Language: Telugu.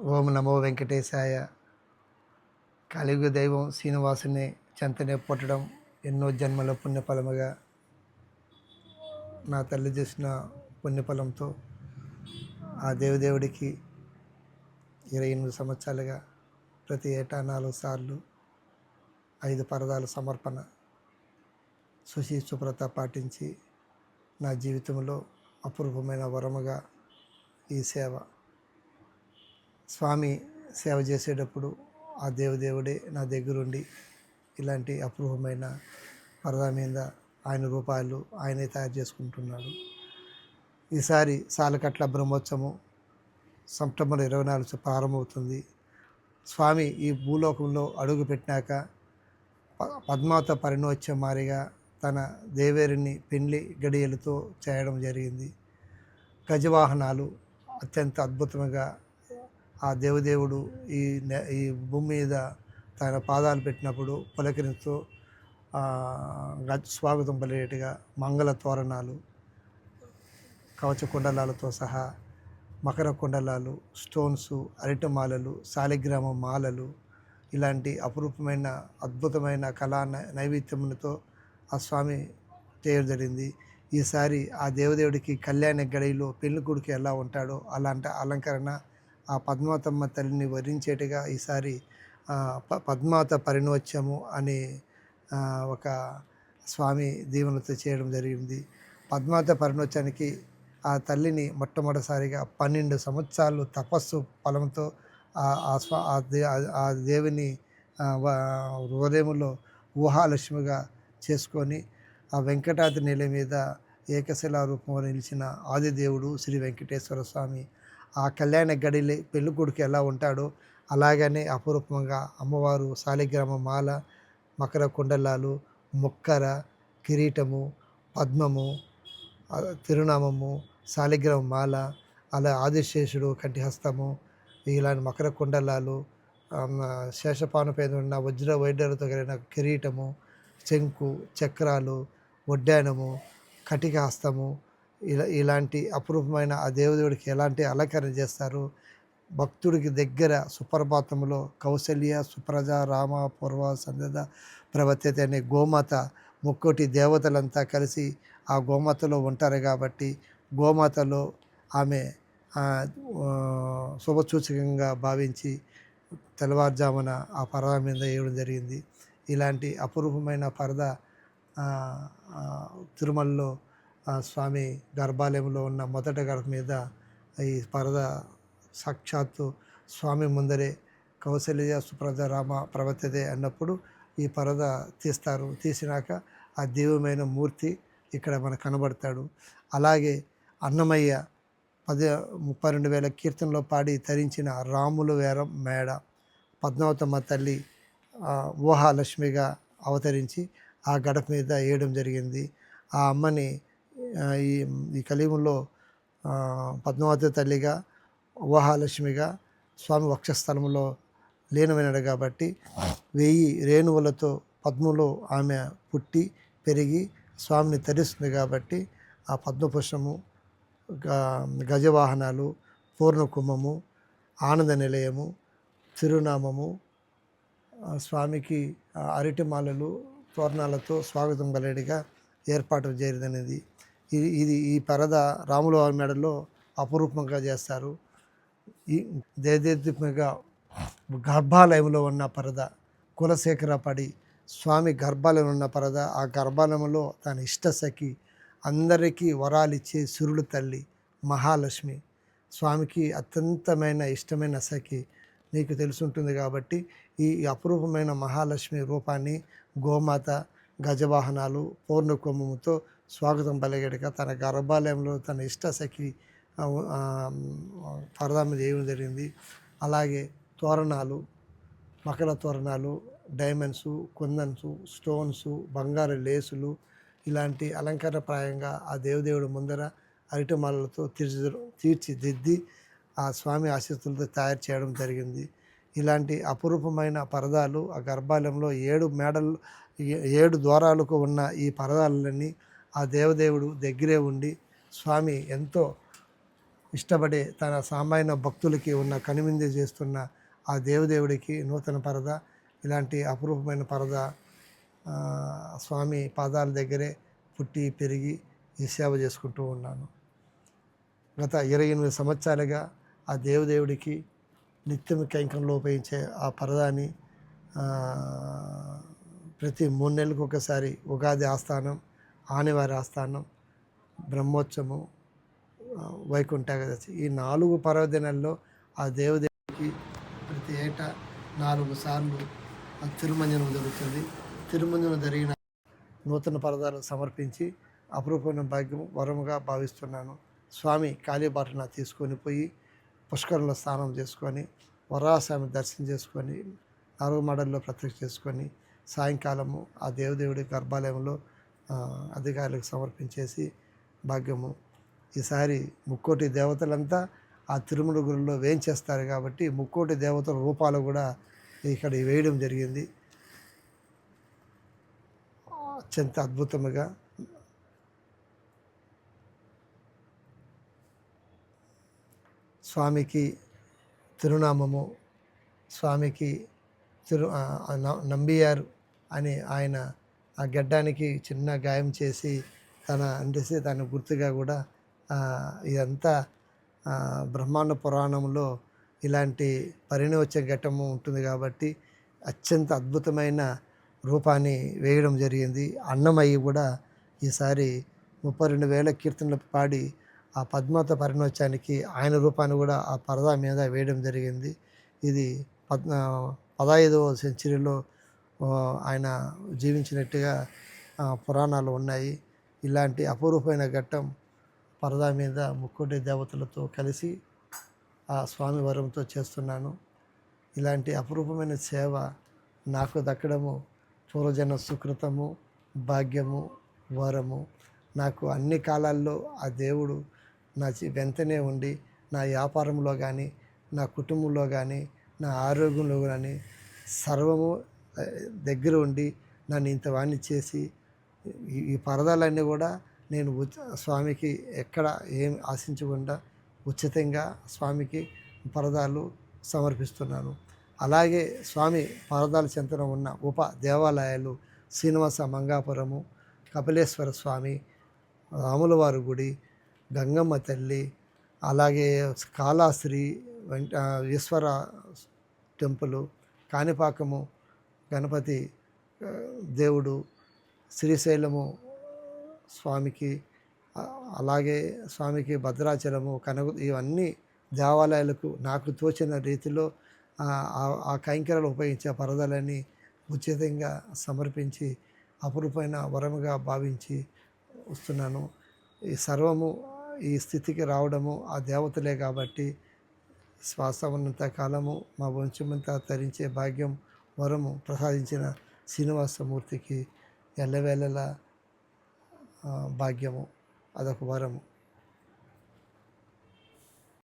ఓం నమో వెంకటేశాయ. కలియుగ దైవం శ్రీనివాసుని చెంతనే పుట్టడం ఎన్నో జన్మల పుణ్యఫలముగా నా తల్లి చేసిన పుణ్యఫలంతో ఆ దేవదేవుడికి ఇరవై ఎనిమిది సంవత్సరాలుగా ప్రతి ఏటా నాలుగు సార్లు ఐదు పరదాల సమర్పణ సుశీ శుభ్రత పాటించి నా జీవితంలో అపూర్వమైన వరముగా ఈ సేవ స్వామి సేవ చేసేటప్పుడు ఆ దేవదేవుడే నా దగ్గరుండి ఇలాంటి అపూర్వమైన పరదా మీద ఆయన రూపాయలు ఆయనే తయారు చేసుకుంటున్నాడు. ఈసారి సాలకట్ల బ్రహ్మోత్సవం సెప్టెంబర్ ఇరవై నాలుగు ప్రారంభమవుతుంది. స్వామి ఈ భూలోకంలో అడుగు పెట్టినాక ప- పద్మావత పరిణోత్సవం మారిగా తన దేవేరిని పెండ్లి గడియలతో చేయడం జరిగింది. గజవాహనాలు అత్యంత అద్భుతంగా ఆ దేవదేవుడు ఈ ఈ భూమి మీద తన పాదాలు పెట్టినప్పుడు పులకరిస్తూ గ- స్వాగతం పలిగేట్టుగా మంగళ తోరణాలు కవచ కుండలాలతో సహా మకర కుండలాలు స్టోన్స్ అరటిమాలలు శాలిగ్రామ మాలలు ఇలాంటి అపురూపమైన అద్భుతమైన కళా నైవేద్యములతో ఆ స్వామి చేయడం జరిగింది. ఈసారి ఆ దేవదేవుడికి కళ్యాణ గడిలో పెళ్ళి కొడుకు ఎలా ఉంటాడో అలాంటి అలంకరణ ఆ పద్మావతమ్మ తల్లిని వరించేట్టుగా ఈసారి పద్మావత పరిణోత్సవము అనే ఒక స్వామి దీవెనతో చేయడం జరిగింది. పద్మావత పరిణోత్సవానికి ఆ తల్లిని మొట్టమొదటిసారిగా పన్నెండు సంవత్సరాలు తపస్సు ఫలంతో ఆ- స్వా ఆ దేవుని హృదయంలో ఊహాలక్ష్మిగా చేసుకొని ఆ వెంకటాద్రి నెల మీద ఏకశిలా రూపంలో నిలిచిన ఆదిదేవుడు శ్రీ వెంకటేశ్వర స్వామి ఆ కళ్యాణ గడిలి పెళ్ళి కొడుకు ఎలా ఉంటాడో అలాగనే అపురూపంగా అమ్మవారు శాలిగ్రామ మాల మకర కుండలాలు ముక్కర కిరీటము పద్మము తిరునామము శాలిగ్రామ మాల అలా ఆదిశేషుడు కంటిహస్తము ఇలాంటి మకర కుండలాలు శేషపానపై ఉన్న వజ్ర వైద్యులతో కలిగిన కిరీటము శంకు చక్రాలు వడ్డానము కటిక హస్తము ఇలా ఇలాంటి అపురూపమైన ఆ దేవదేవుడికి ఎలాంటి అలంకరణ చేస్తారు? భక్తుడికి దగ్గర సుప్రభాతంలో కౌశల్య సుప్రజ రామ పూర్వ సందద ప్రవర్తిత అనే గోమాత ముక్కోటి దేవతలంతా కలిసి ఆ గోమాతలో ఉంటారు కాబట్టి గోమాతలో ఆమె శుభసూచకంగా భావించి తెల్లవారుజామున ఆ పరద మీద వేయడం జరిగింది. ఇలాంటి అపురూపమైన పరద తిరుమలలో ఆ స్వామి గర్భాలయంలో ఉన్న మొదటి గడప మీద ఈ పరద సాక్షాత్తు స్వామి ముందరే కౌశల్య సుప్రద రామ ప్రవర్తదే అన్నప్పుడు ఈ పరద తీస్తారు. తీసినాక ఆ దివ్యమైన మూర్తి ఇక్కడ మనకు కనబడతాడు. అలాగే అన్నమయ్య పది ముప్పై రెండు వేల కీర్తనలో పాడి తరించిన రాముల వేరం మేడ పద్మావతమ్మ తల్లి ఊహాలక్ష్మిగా అవతరించి ఆ గడప మీద వేయడం జరిగింది. ఆ అమ్మని ఈ ఈ కలియుగంలో పద్మావతి తల్లిగా ఊహాలక్ష్మిగా స్వామి వక్షస్థలంలో లీనమైనడు కాబట్టి వెయ్యి రేణువులతో పద్మలో ఆమె పుట్టి పెరిగి స్వామిని తరిస్తుంది కాబట్టి ఆ పద్మపుష్పము గజవాహనాలు పూర్ణకుంభము ఆనంద నిలయము తిరునామము స్వామికి అరటిమాలలు తోరణాలతో స్వాగతం పలేడిగా ఏర్పాటు జరిగినది ఇది ఇది ఈ పరద రాములవారి మెడలో అపురూపంగా చేస్తారు. ఈ దేదీపంగా గర్భాలయంలో ఉన్న పరద కులశేఖర పడి స్వామి గర్భాలయంలో ఉన్న పరద ఆ గర్భాలయంలో తన ఇష్టసఖి అందరికీ వరాలిచ్చే సురుడు తల్లి మహాలక్ష్మి స్వామికి అత్యంతమైన ఇష్టమైన సఖి. నీకు తెలుసుంటుంది కాబట్టి ఈ అపురూపమైన మహాలక్ష్మి రూపాన్ని గోమాత గజవాహనాలు పూర్ణ కుంభముతో స్వాగతం పలిగేడుగా తన గర్భాలయంలో తన ఇష్ట సఖి పరదా మీద వేయడం జరిగింది. అలాగే తోరణాలు మకర తోరణాలు డైమండ్స్ కుందన్స్ స్టోన్స్ బంగారు లేసులు ఇలాంటి అలంకారప్రాయంగా ఆ దేవదేవుడి ముందర అరిటమాలతో తీర్చి తీర్చిదిద్ది ఆ స్వామి ఆశీస్సులతో తయారు చేయడం జరిగింది. ఇలాంటి అపురూపమైన పరదాలు ఆ గర్భాలయంలో ఏడు మేడలు ఏ- ఏడు ద్వారాలకు ఉన్న ఈ పరదాలన్నీ ఆ దేవదేవుడు దగ్గరే ఉండి స్వామి ఎంతో ఇష్టపడే తన సామాన్య భక్తులకి ఉన్న కనువిందు చేస్తున్న ఆ దేవదేవుడికి నూతన పరద ఇలాంటి అపురూపమైన పరద స్వామి పాదాల దగ్గరే పుట్టి పెరిగి ఈ సేవ చేసుకుంటూ ఉన్నాను. గత ఇరవై ఎనిమిది సంవత్సరాలుగా ఆ దేవదేవుడికి నిత్యం కైంకంలో ఉపయోగించే ఆ పరదాని ప్రతి మూడు నెలలకు ఒకసారి ఉగాది ఆస్థానం ఆనివారి ఆస్థానం బ్రహ్మోత్సవం వైకుంఠ ఏకాదశి ఈ నాలుగు పర్వదినాల్లో ఆ దేవదేవికి ప్రతి ఏటా నాలుగు సార్లు ఆ తిరుమంజనం జరుగుతుంది. తిరుమంజనం జరిగిన నూతన పరదాలు సమర్పించి అపురూపమైన భాగ్యం వరముగా భావిస్తున్నాను. స్వామి కాళీబాటన తీసుకొని పోయి పుష్కరంలో స్నానం చేసుకొని వరాస్వామి దర్శనం చేసుకొని నాలుగు మడల్లో ప్రత్యక్ష చేసుకొని సాయంకాలము ఆ దేవదేవుడి గర్భాలయంలో అధికారులకు సమర్పించేసి భాగ్యము. ఈసారి ముక్కోటి దేవతలంతా ఆ తిరుమల గురిలో వేయించేస్తారు కాబట్టి ముక్కోటి దేవతల రూపాలు కూడా ఇక్కడ వేయడం జరిగింది. అత్యంత అద్భుతముగా. స్వామికి తిరునామము స్వామికి తిరు నంబియారు అని ఆయన ఆ గడ్డానికి చిన్న గాయం చేసి తన అందిస్తే దాని గుర్తుగా కూడా ఇదంతా బ్రహ్మాండ పురాణంలో ఇలాంటి పరిణివచ్చే ఘట్టము ఉంటుంది కాబట్టి అత్యంత అద్భుతమైన రూపాన్ని వేయడం జరిగింది. అన్నమయ్య కూడా ఈసారి ముప్పై రెండు వేల కీర్తనలు పాడి ఆ పద్మత పరిణోత్సవానికి ఆయన రూపాన్ని కూడా ఆ పరదా మీద వేయడం జరిగింది. ఇది పద్ పదహైదవ సెంచరీలో ఆయన జీవించినట్టుగా పురాణాలు ఉన్నాయి. ఇలాంటి అపూర్వమైన ఘట్టం పరదా మీద ముక్కోటి దేవతలతో కలిసి ఆ స్వామి వరంతో చేస్తున్నాను. ఇలాంటి అపురూపమైన సేవ నాకు దక్కడము పూర్వజన సుకృతము భాగ్యము వరము. నాకు అన్ని కాలాల్లో ఆ దేవుడు నా చి- వెంటనే ఉండి నా వ్యాపారంలో కానీ నా కుటుంబంలో కానీ నా ఆరోగ్యంలో కానీ సర్వము దగ్గర ఉండి నన్ను ఇంత వాణ్ణి చేసి ఈ- పరదాలన్నీ కూడా నేను ఉచ- స్వామికి ఎక్కడ ఏం ఆశించకుండా ఉచితంగా స్వామికి పరదాలు సమర్పిస్తున్నాను. అలాగే స్వామి పరదాల చెంతన ఉన్న ఉప దేవాలయాలు శ్రీనివాస మంగాపురము కపిలేశ్వర స్వామి రాములవారి గుడి గంగమ్మ తల్లి అలాగే కాళాశ్రీ వెంట ఈశ్వర టెంపుల్ కాణిపాకము గణపతి దేవుడు శ్రీశైలము స్వామికి అలాగే స్వామికి భద్రాచలము కనక ఇవన్నీ దేవాలయాలకు నాకు తోచిన రీతిలో ఆ, ఆ- ఉపయోగించే పరదలని ఉచితంగా సమర్పించి అపురూపమైన వరముగా భావించి వస్తున్నాను. ఈ సర్వము ఈ స్థితికి రావడము ఆ దేవతలే కాబట్టి శ్వాస ఉన్నంత కాలము మా వంశమంతా తరించే భాగ్యం వరము ప్రసాదించిన శ్రీనివాసమూర్తికి ఎల్లవేళలా భాగ్యము. అదొక వరము.